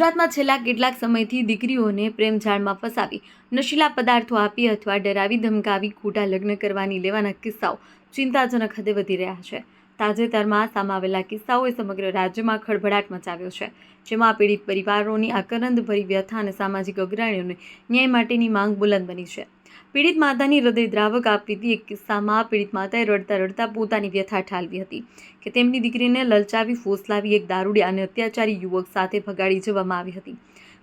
ગુજરાતમાં છેલ્લા કેટલાક સમયથી દીકરીઓને પ્રેમજાળમાં ફસાવી, નશીલા પદાર્થો આપી અથવા ડરાવી ધમકાવી, ખોટા લગ્ન કરવાની લેવાના કિસ્સાઓ ચિંતાજનક હદે વધી રહ્યા છે. તાજેતરમાં સામાવેલા કિસ્સાઓએ સમગ્ર રાજ્યમાં ખળભળાટ મચાવ્યો છે, જેમાં પીડિત પરિવારોની આકરંદભરી વ્યથા અને સામાજિક અગ્રણીઓને ન્યાય માટેની માંગ બુલંદ બની છે. પીડિત માતાની હૃદયદ્રાવક આપવીતી એક કિસ્સામાં પીડિત માતાએ રડતા રડતા પોતાની વ્યથા ઠાલવી હતી કે તેમની દીકરીને લલચાવી ફોસલાવી એક દારૂડિયા અને અત્યાચારી યુવક સાથે ભગાડી જવામાં આવી હતી.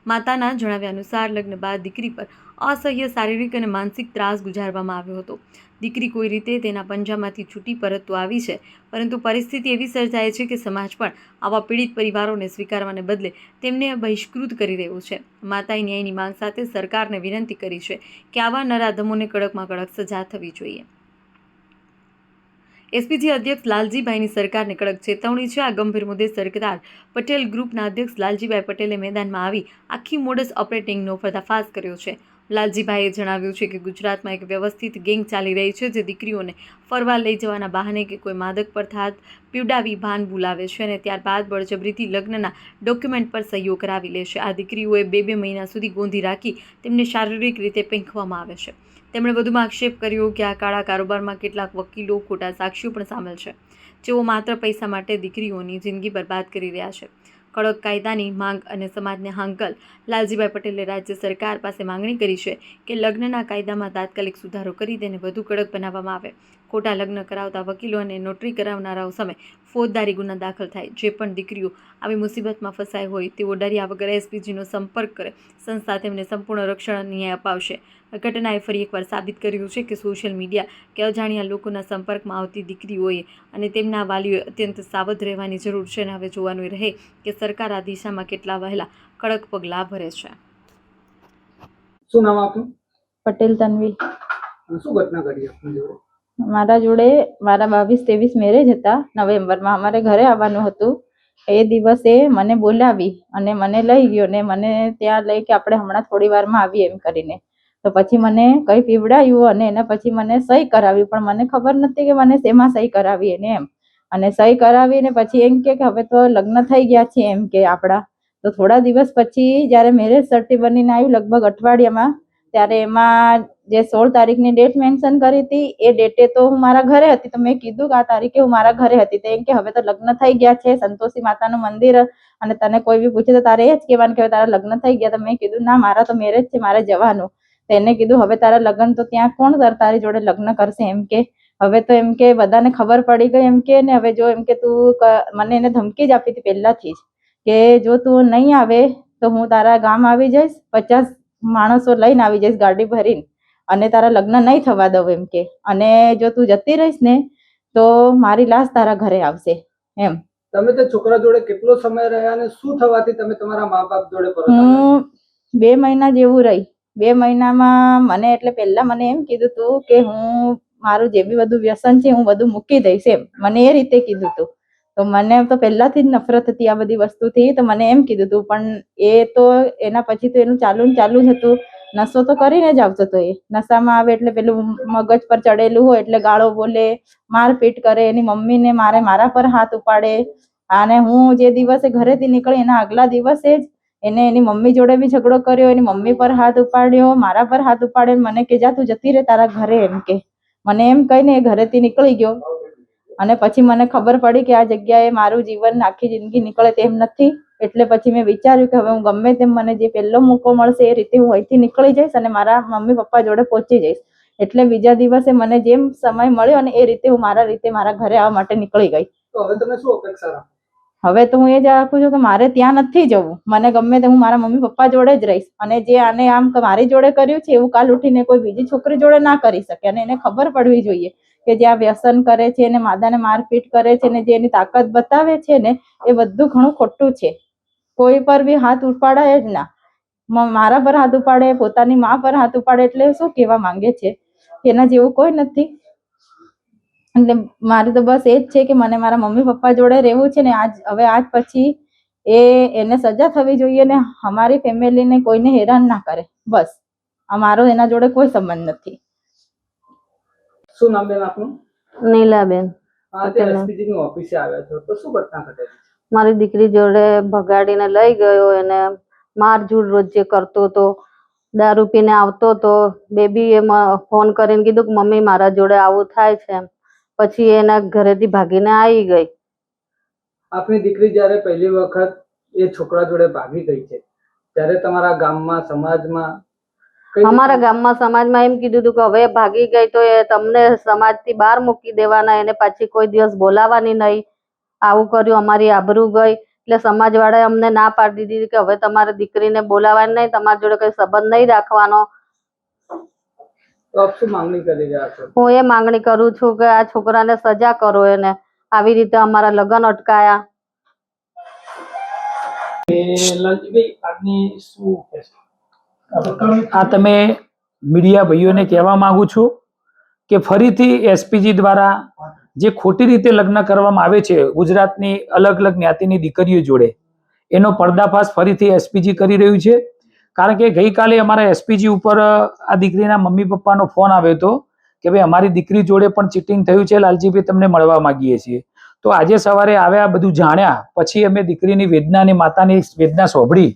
માતાના જણાવ્યા અનુસાર લગ્ન બાદ દીકરી પર અસહ્ય શારીરિક અને માનસિક ત્રાસ ગુજારવામાં આવ્યો હતો. દીકરી કોઈ રીતે તેના પંજામાંથી છૂટી પરત તો આવી છે, પરંતુ પરિસ્થિતિ એવી સર્જાય છે કે સમાજ પણ આવા પીડિત પરિવારોને સ્વીકારવાને બદલે તેમને બહિષ્કૃત કરી રહ્યો છે. માતાએ ન્યાયની માંગ સાથે સરકારને વિનંતી કરી છે કે આવા નરાધમોને કડકમાં કડક સજા થવી જોઈએ. એસપીજી અધ્યક્ષ લાલજીભાઈની સરકારને કડક ચેતવણી છે. આ ગંભીર મુદ્દે સરકાર પટેલ ગ્રુપના અધ્યક્ષ લાલજીભાઈ પટેલે મેદાનમાં આવી આખી મોડસ ઓપરેટિંગનો પર્દાફાશ કર્યો છે. લાલજીભાઈએ જણાવ્યું છે કે ગુજરાતમાં એક વ્યવસ્થિત ગેંગ ચાલી રહી છે જે દીકરીઓને ફરવા લઈ જવાના બહાને કે કોઈ માદક પદાર્થ પીવડાવી ભાન બોલાવે છે અને ત્યારબાદ બળજબરીથી લગ્નના ડોક્યુમેન્ટ પર સહીઓ કરાવી લે છે. આ દીકરીઓએ બે બે મહિના સુધી ગોંધી રાખી તેમને શારીરિક રીતે પેંખવામાં આવે છે. તેમણે વધુમાં આક્ષેપ કર્યો કે આ કાળા કારોબારમાં કેટલાક વકીલો ખોટા સાક્ષીઓ પણ સામેલ છે. જેઓ માત્ર પૈસા માટે દીકરીઓની જિંદગી બરબાદ કરી રહ્યા છે. કડક કાયદાની માંગ અને સમાજને હાંકલ લાલજીભાઈ પટેલે રાજ્ય સરકાર પાસે માંગણી કરી છે કે લગ્નના કાયદામાં તાત્કાલિક સુધારો કરી તેને વધુ કડક બનાવવામાં આવે. ખોટા લગ્ન કરાવતા વકીલો અને નોટરી કરાવનારાઓ સામે ફોજદારી ગુના દાખલ થાય. જે પણ દીકરીઓ આવી મુસીબતમાં ફસાઈ હોય તેઓ ડર્યા વગર એસપીજીનો સંપર્ક કરે. સંસ્થા તેમને સંપૂર્ણ રક્ષણ ન્યાય અપાવશે. ઘટનાએ ફરી એકવાર સાબિત કર્યું છે કે સોશિયલ મીડિયા કે અજાણ્યા લોકોના સંપર્કમાં આવતી દીકરીઓએ અને તેમના વાલીઓએ અત્યંત સાવધ રહેવાની જરૂર છે અને હવે જોવાનું રહે કે સરકાર આ દિશામાં કેટલા વહેલા કડક પગલાં ભરે છે. શું નામ આપનું? પટેલ તન્વી. શું ઘટના ઘટી આપની જોડે? મારા જોડે મારા બાવીસ ત્રેવીસ મેરેજ હતા નવેમ્બરમાં. અમારે ઘરે આવવાનું હતું. એ દિવસે મને બોલાવી અને મને લઈ ગયો ને મને ત્યાં લઈ કે આપણે હમણાં થોડી વારમાં આવીએ એમ કરીને. તો પછી મને કઈ પીવડાયું અને એના પછી મને સહી કરાવી. પણ મને ખબર નથી કે મને શેમાં સહી કરાવી એને એમ. અને સહી કરાવીને પછી એમ કે હવે તો લગ્ન થઈ ગયા છે એમ કે આપણા. તો થોડા દિવસ પછી જ્યારે મેરેજ સર્ટી બનીને આવ્યું લગભગ અઠવાડિયામાં, ત્યારે એમાં જે સોળ તારીખની ડેટ મેન્શન કરી હતી, એ ડેટે તો હું મારા ઘરે હતી. તો મેં કીધું કે આ તારીખે હું મારા ઘરે હતી. તો એમ કે હવે તો લગ્ન થઈ ગયા છે, સંતોષી માતાનું મંદિર. અને તને કોઈ બી પૂછે તો તારે એ જ કહેવાનું કે તારા લગ્ન થઈ ગયા. તો મેં કીધું, ના, મારા તો મેરેજ છે, મારે જવાનું. તો એને કીધું હવે તારા લગ્ન તો ત્યાં કોણ કર તારી જોડે લગ્ન કરશે? એમ કે હવે તો એમ કે બધાને ખબર પડી ગઈ એમ કે ને હવે જો એમ કે તું મને એને ધમકી જ આપી હતી પહેલાથી જ કે જો તું નહીં આવે તો હું તારા ગામ આવી જઈશ પચાસ માણસો લઈને આવી જઈશ ગાડી ભરીને અને તારા લગ્ન નહીં થવા દઉં એમ કે. અને જો તું જતી રહીશ ને તો મારી લાશ તારા ઘરે આવશે. એમ. તમે તો છોકરા જોડે કેટલો સમય રહ્યા અને શું થવાથી તમે તમારા મા બાપ જોડે હું બે મહિના જેવું રહી. બે મહિનામાં મને એટલે પહેલા મને એમ કીધું તું કે હું મારું જે બી બધું વ્યસન છે હું બધું મૂકી દઈશ એમ. મને એ રીતે કીધું તું. તો મને તો પહેલાથી જ નફરત હતી આ બધી વસ્તુથી, તો મને એમ કીધું તું, પણ એ તો એના પછી તો એનું ચાલુ ને ચાલુ જ હતું. નશો તો કરીને જ આવતો હતો એ. નશામાં આવે એટલે પેલું મગજ પર ચડેલું હોય એટલે ગાળો બોલે, મારપીટ કરે, એની મમ્મીને મારે મારા પર હાથ ઉપાડે. અને હું જે દિવસે ઘરેથી નીકળી એના આગલા દિવસે જ એને એની મમ્મી જોડે બી ઝઘડો કર્યો, એની મમ્મી પર હાથ ઉપાડ્યો, મારા પર હાથ ઉપાડ્યો, મને કે, જા, તું જતી રહે તારા ઘરે, એમ કે. મને એમ કહીને એ ઘરેથી નીકળી ગયો. અને પછી મને ખબર પડી કે આ જગ્યાએ મારું જીવન આખી જિંદગી નીકળે તેમ નથી. એટલે પછી મેં વિચાર્યું કે હવે હું ગમે તેમ મને જે પહેલો મોકો મળશે એ રીતે હું અહીંથી નીકળી જઈશ અને મારા મમ્મી પપ્પા જોડે પહોંચી જઈશ. એટલે બીજા દિવસે મને જેમ સમય મળ્યો અને એ રીતે હું મારા રીતે મારા ઘરે આવવા માટે નીકળી ગઈ. તો હવે તમે શું અપેક્ષા રાખો? હવે તો હું એ જ રાખું છું કે મારે ત્યાં નથી જવું. મને ગમે તે હું મારા મમ્મી પપ્પા જોડે જ રહીશ. અને જે આને આમ મારી જોડે કર્યું છે, એવું કાલ ઉઠીને કોઈ બીજી છોકરી જોડે ના કરી શકે. અને એને ખબર પડવી જોઈએ કે જે આ વ્યસન કરે છે અને માદાને મારપીટ કરે છે, ને જે એની તાકાત બતાવે છે ને, એ બધું ઘણું ખોટું છે. કોઈ પર બી હાથ ઉપાડાય જ ના. મારા પર હાથ ઉપાડે, પોતાની મા પર હાથ ઉપાડે એટલે શું કહેવા માંગે છે? એના જેવું કોઈ નથી. એટલે મારે તો બસ એ જ છે કે મને મારા મમ્મી પપ્પા જોડે રહેવું છે ને આજ હવે આજ પછી એ એને સજા થવી જોઈએ ને અમારી ફેમિલીને કોઈને હેરાન ના કરે. બસ. અમારો એના જોડે કોઈ સંબંધ નથી. શું નામ બેન આપનું? નીલાબેન. હા તે પટેલ. એસપીજી ની ઓફિસે આવ્યા છો તો શું ઘટના ઘટેલી મારી દીકરી જોડે ભગાડીને લઈ ગયો એને મારઝૂડ જે કરતો હતો દારૂ પીને આવતો હતો બેબીએ ફોન કરીને કીધું કે મમ્મી મારા જોડે આવું થાય છે એમ. પછી એના ઘરેથી ભાગીને આવી ગઈ. આપની દીકરી જ્યારે પહેલી વખત એ છોકરા જોડે ભાગી ગઈ છે ત્યારે તમારા ગામમાં સમાજમાં અમારા ગામમાં સમાજમાં એમ કીધું હતું કે હવે ભાગી ગઈ તો એ તમને સમાજથી બહાર મૂકી દેવાના એને પાછી કોઈ દિવસ બોલાવાની નહીં. આવું કર્યું અમારી આબરૂ ગઈ. એટલે સમાજવાળાએ અમને ના પાડી દીધી કે હવે તમારે દીકરીને બોલાવવાની નહીં તમારી જોડે કંઈ સંબંધ નહીં રાખવાનો તો આપ શું માંગણી કરી રહ્યા છો હું એ માંગણી કરું છું કે આ છોકરાને સજા કરો એને. આવી રીતે અમારા લગ્ન અટકાયા. આ તમે મીડિયા ભાઈઓને કહેવા માંગુ છું કે ફરીથી એસપીજી દ્વારા જે ખોટી રીતે લગ્ન કરવામાં આવે છે ગુજરાતની અલગ અલગ જ્ઞાતિની દીકરીઓ જોડે એનો પર્દાફાશ ફરીથી એસપીજી કરી રહ્યું છે. કારણ કે ગઈકાલે અમારા એસપીજી ઉપર આ દીકરીના મમ્મી પપ્પાનો ફોન આવ્યો હતો કે ભાઈ અમારી દીકરી જોડે પણ ચીટિંગ થયું છે લાલજીભાઈ તમને મળવા માંગીએ છીએ. તો આજે સવારે આવ્યા બધું જાણ્યા, પછી અમે દીકરીની વેદના અને માતાની વેદના સોંભળી.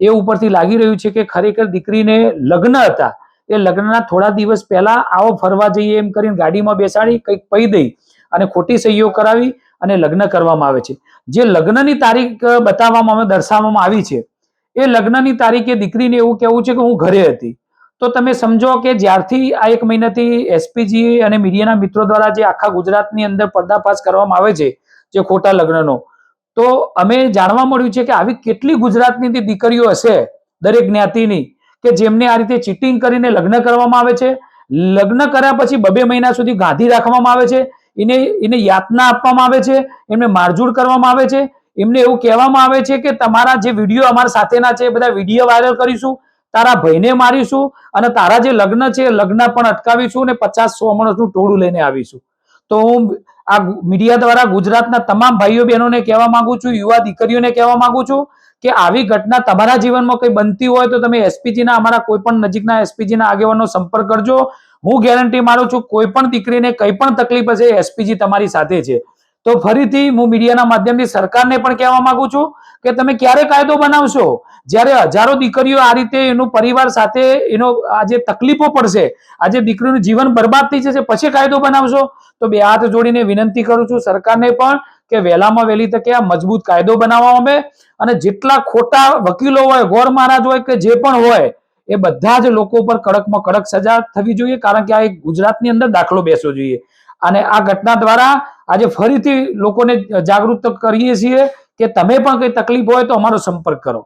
એ ઉપરથી લાગી રહ્યું છે કે ખરેખર દીકરીને લગ્ન હતા. એ લગ્નના થોડા દિવસ પહેલા આવો ફરવા જઈએ એમ કરીને ગાડીમાં બેસાડી કંઈક પૈ દઈ અને ખોટી સહીઓ કરાવી અને લગ્ન કરવામાં આવે છે. જે લગ્નની તારીખ બતાવવામાં, દર્શાવવામાં આવી છે એ લગ્નની તારીખે દીકરીને એવું કહેવું છે કે હું ઘરે હતી. તો તમે સમજો કે જ્યારથી આ એક મહિનાથી એસપીજી અને મીડિયાના મિત્રો દ્વારા જે આખા ગુજરાતની અંદર પર્દાફાશ કરવામાં આવે છે, જે ખોટા લગ્નનો, તો અમે જાણવા મળ્યું છે કે આવી કેટલી ગુજરાતની દીકરીઓ હશે, દરેક જ્ઞાતિની, કે જેમને આ રીતે ચીટિંગ કરીને લગ્ન કરવામાં આવે છે. લગ્ન કર્યા પછી બબે મહિના સુધી ગાંધી રાખવામાં આવે છે, એને એને યાતના આપવામાં આવે છે, એમને મારઝૂડ કરવામાં આવે છે એમને એવું કહેવામાં આવે છે કે તમારા જે વીડિયો અમારા સાથેના છે એ બધા વીડિયો વાયરલ કરીશું, તારા ભાઈને મારીશું અને તારા જે લગ્ન છે એ લગ્ન પણ અટકાવીશું અને પચાસ સો માણસનું ટોળું લઈને આવીશું. તો હું આ મીડિયા દ્વારા ગુજરાતના તમામ ભાઈઓ બહેનોને કહેવા માંગુ છું, યુવા દીકરીઓને કહેવા માંગુ છું કે આવી ઘટના તમારા જીવનમાં કંઈ બનતી હોય તો તમે એસપીજીના અમારા કોઈ પણ નજીકના એસપીજીના આગેવાનનો સંપર્ક કરજો. હું ગેરંટી મારું છું કોઈ પણ દીકરીને કંઈ પણ તકલીફ હશે એસપીજી તમારી સાથે છે. તો ફરીથી હું મીડિયાના માધ્યમથી સરકારને પણ કહેવા માંગુ છું કે તમે ક્યારે કાયદો બનાવશો? જ્યારે હજારો દીકરીઓ આ રીતે એનું પરિવાર સાથે એનો આજે તકલીફો પડશે, આજે દીકરીનું જીવન બરબાદ થઈ જશે, પછી કાયદો બનાવશો? તો બે હાથ જોડીને વિનંતી કરું છું સરકારને પણ કે વહેલામાં વહેલી તકે આ મજબૂત કાયદો બનાવવા અમે અને જેટલા ખોટા વકીલો હોય, ગોર મહારાજ હોય કે જે પણ હોય, એ બધા જ લોકો ઉપર કડકમાં કડક સજા થવી જોઈએ, કારણ કે આ એક ગુજરાતની અંદર દાખલો બેસવો જોઈએ. અને આ ઘટના દ્વારા આજે ફરીથી લોકોને જાગૃત કરીએ છીએ કે તમે પણ કંઈ તકલીફ હોય તો અમારો સંપર્ક કરો.